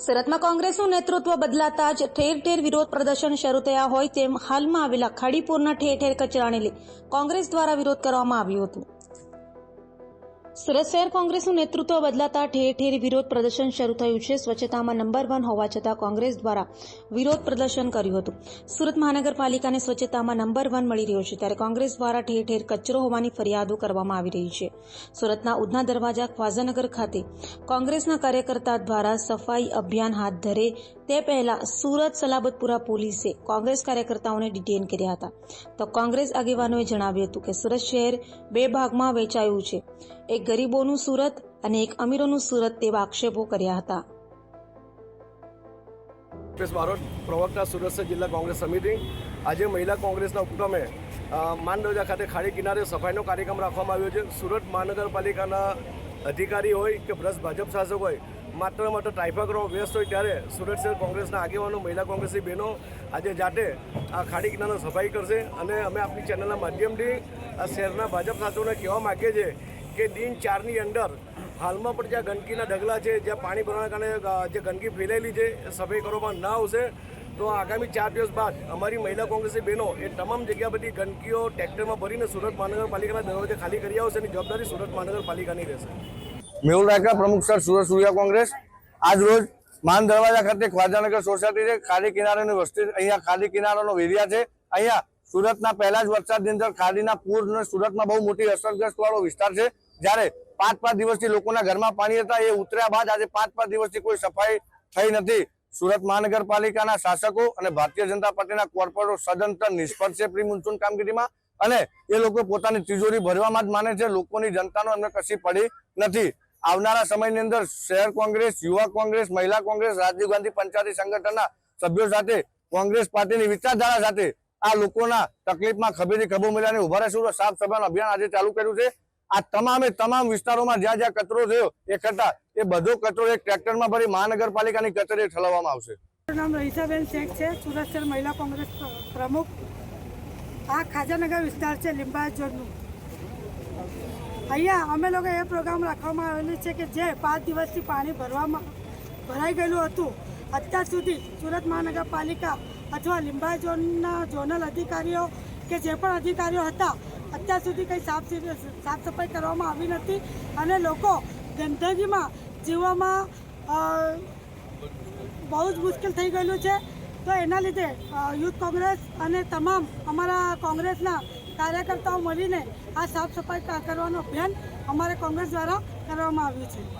સુરતમાં કોંગ્રેસનું નેતૃત્વ બદલાતા જ ઠેર ઠેર વિરોધ પ્રદર્શન શરૂ થયા હોય તેમ હાલમાં આવેલા ખાડીપુરના ઠેર ઠેર કચરાને લઈ કોંગ્રેસ દ્વારા વિરોધ કરવામાં આવ્યો હતો. સુરત શહેર કોંગ્રેસનું નેતૃત્વ બદલાતા ઠેર ઠેર વિરોધ પ્રદર્શન શરૂ થયું છે. સ્વચ્છતામાં નંબર વન હોવા છતાં કોંગ્રેસ દ્વારા વિરોધ પ્રદર્શન કર્યું હતું. સુરત મહાનગરપાલિકાને સ્વચ્છતામાં નંબર વન મળી રહ્યો છે ત્યારે કોંગ્રેસ દ્વારા ઠેર ઠેર કચરો હોવાની ફરિયાદો કરવામાં આવી રહી છે. સુરતના ઉધના દરવાજા ખ્વાઝાનગર ખાતે કોંગ્રેસના કાર્યકર્તા દ્વારા સફાઈ અભિયાન હાથ ધરે તે પહેલા સુરત સલાબતપુરા પોલીસે કોંગ્રેસ કાર્યકર્તાઓને ડિટેન કર્યા હતા. તો કોંગ્રેસ આગેવાનોએ જણાવ્યું હતું કે સુરત શહેર બે ભાગમાં વેચાયું છે. એક ગરીબોનું સુરત અને એક અમીરોનું સુરત તેવા આક્ષેપો કર્યા હતા. બારોટ પ્રવક્તા સુરત જિલ્લા કોંગ્રેસ સમિતિ આજે મહિલા કોંગ્રેસના ઉપક્રમે માંડવજા ખાતે ખાડી કિનારે સફાઈનો કાર્યક્રમ રાખવામાં આવ્યો છે. સુરત મહાનગરપાલિકાના અધિકારી હોય કે ભ્રષ્ટ ભાજપ શાસક હોય માત્ર માત્ર ટ્રાફિકનો વ્યસ્ત હોય ત્યારે સુરત શહેર કોંગ્રેસના આગેવાનો, મહિલા કોંગ્રેસની બહેનો આજે જાતે આ ખાડી કિનારો સફાઈ કરશે અને અમે આપણી ચેનલના માધ્યમથી આ શહેરના ભાજપ શાસકોને કહેવા માગીએ છીએ કે દિન ચારની અંદર હાલમાં પણ જ્યાં ગંદકીના ઢગલા છે, જ્યાં પાણી ભરવાના કારણે જે ગંદકી ફેલાયેલી છે, એ સફાઈ કરવામાં ના આવશે, તો આગામી ચાર દિવસ બાદ અમારી મહિલા કોંગ્રેસની બહેનો એ તમામ જગ્યા બધી ગંદકીઓ ટ્રેક્ટરમાં ભરીને સુરત મહાનગરપાલિકાના દરવાજે ખાલી કરી આવશે અને જવાબદારી સુરત મહાનગરપાલિકાની રહેશે. મેહુલ રાયકા પ્રમુખ સર, સુરત સૂર્યા કોંગ્રેસ. આજ રોજ માન દરવાજા ખાતે ખ્વાજાનગર સોસાયટી છે. ખાડી કિનારાની વસ્તી, અહીંયા ખાડી કિનારાનો એરિયા છે. અહીંયા સુરતના પહેલા જ વરસાદની અંદર ખાડીના પૂર સુરતમાં બહુ મોટી અસરગ્રસ્ત વાળો વિસ્તાર છે. જ્યારે પાંચ પાંચ દિવસથી લોકોના ઘરમાં પાણી હતા, એ ઉતર્યા બાદ આજે પાંચ પાંચ દિવસથી કોઈ સફાઈ થઈ નથી. સુરત મહાનગરપાલિકાના શાસકો અને ભારતીય જનતા પાર્ટીના કોર્પોરેટરો સદંતર નિષ્ફળ છે પ્રી મોન્સૂન કામગીરીમાં. અને એ લોકો પોતાની તિજોરી ભરવામાં જ માને છે. લોકોની જનતાનો એમને કશી પડી નથી. આવનારા સમયની અંદર શહેર કોંગ્રેસ, યુવા કોંગ્રેસ, મહિલા કોંગ્રેસ, રાજીવ ગાંધી પંચાયતી સંગઠનના સભ્યો સાથે, કોંગ્રેસ પાર્ટીની વિચારધારા સાથે આ લોકોના તકલીફમાં ખભેથી ખભો મળ્યાને ઊભા રહેશું. સાફ સફાઈનું અભિયાન આજે ચાલુ કર્યું છે. આ તમામે તમામ વિસ્તારોમાં જ્યાં જ્યાં કચરો થયો, એ કરતા એ બધો કચરો એક ટ્રેક્ટરમાં ભરી મહાનગરપાલિકાની કચેરીએ ઠલવવામાં આવશે. નામ રહીસાબેન શેખ છે. સુરત શહેર મહિલા કોંગ્રેસ પ્રમુખ. આ ખાજાનગર વિસ્તાર છે, લિંબાયત ઝોનનું. અહીંયા અમે લોકો એ પ્રોગ્રામ રાખવામાં આવેલું છે કે જે પાંચ દિવસથી પાણી ભરવામાં ભરાઈ ગયેલું હતું. અત્યાર સુધી સુરત મહાનગરપાલિકા અથવા લીંબા ઝોનના ઝોનલ અધિકારીઓ કે જે પણ અધિકારીઓ હતા, અત્યાર સુધી કંઈ સાફ સાફ સફાઈ કરવામાં આવી નથી અને લોકો ગંદકીમાં જીવવામાં બહુ જ મુશ્કેલ થઈ ગયેલું છે. તો એના લીધે યુથ કોંગ્રેસ અને તમામ અમારા કોંગ્રેસના કાર્યકર્તાઓ મળીને આ સાફ સફાઈ કરવાનો અભિયાન અમારે કોંગ્રેસ દ્વારા કરવામાં આવ્યું છે.